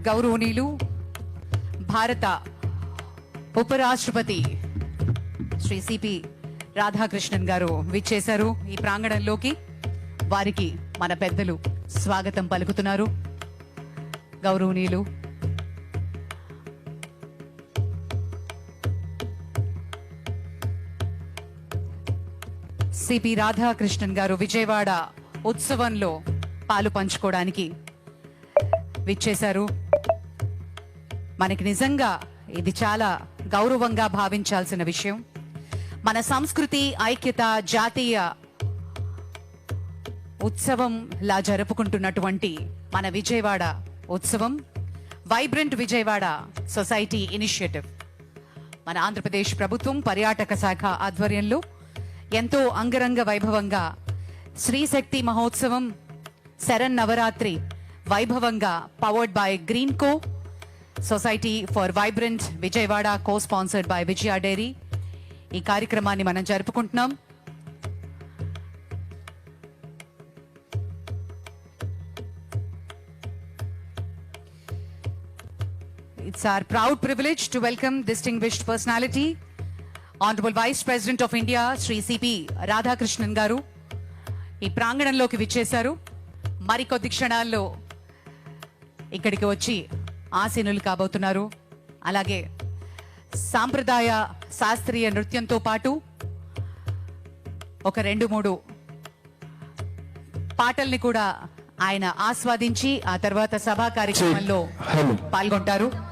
గౌరవనీయులు భారత ఉపరాష్ట్రపతి శ్రీ సిపి రాధాకృష్ణన్ గారు విచ్చేశారు ఈ ప్రాంగణంలోకి. వారికి మన పెద్దలు స్వాగతం పలుకుతున్నారు. గౌరవనీయులు సిపి రాధాకృష్ణన్ గారు విజయవాడ ఉత్సవంలో పాలు పంచుకోవడానికి విచ్చేశారు. మనకి నిజంగా ఇది చాలా గౌరవంగా భావించాల్సిన విషయం. మన సంస్కృతి ఐక్యత జాతీయ ఉత్సవం లా జరుపుకుంటున్నటువంటి మన విజయవాడ ఉత్సవం వైబ్రెంట్ విజయవాడ సొసైటీ ఇనిషియేటివ్. మన ఆంధ్రప్రదేశ్ ప్రభుత్వం పర్యాటక శాఖ ఆధ్వర్యంలో ఎంతో అంగరంగ వైభవంగా శ్రీశక్తి మహోత్సవం శరణ్ నవరాత్రి వైభవంగా powered by Greenko society for vibrant Vijayawada co sponsored by Vijaya dairy ఈ కార్యక్రమాన్ని మనం జరుపుకుంటున్నాం. It's our proud privilege to welcome distinguished personality, Honorable Vice President of India, Shri CP Radhakrishnan garu. ఈ ప్రాంగణంలోకి విచ్చేశారు. మరికొద్ది క్షణాల్లో ఇక్కడికి వచ్చి ఆసీనులు కాబోతున్నారు. అలాగే సాంప్రదాయ శాస్త్రీయ నృత్యంతో పాటు ఒక రెండు మూడు పాటల్ని కూడా ఆయన ఆస్వాదించి ఆ తర్వాత సభా కార్యక్రమంలో పాల్గొంటారు.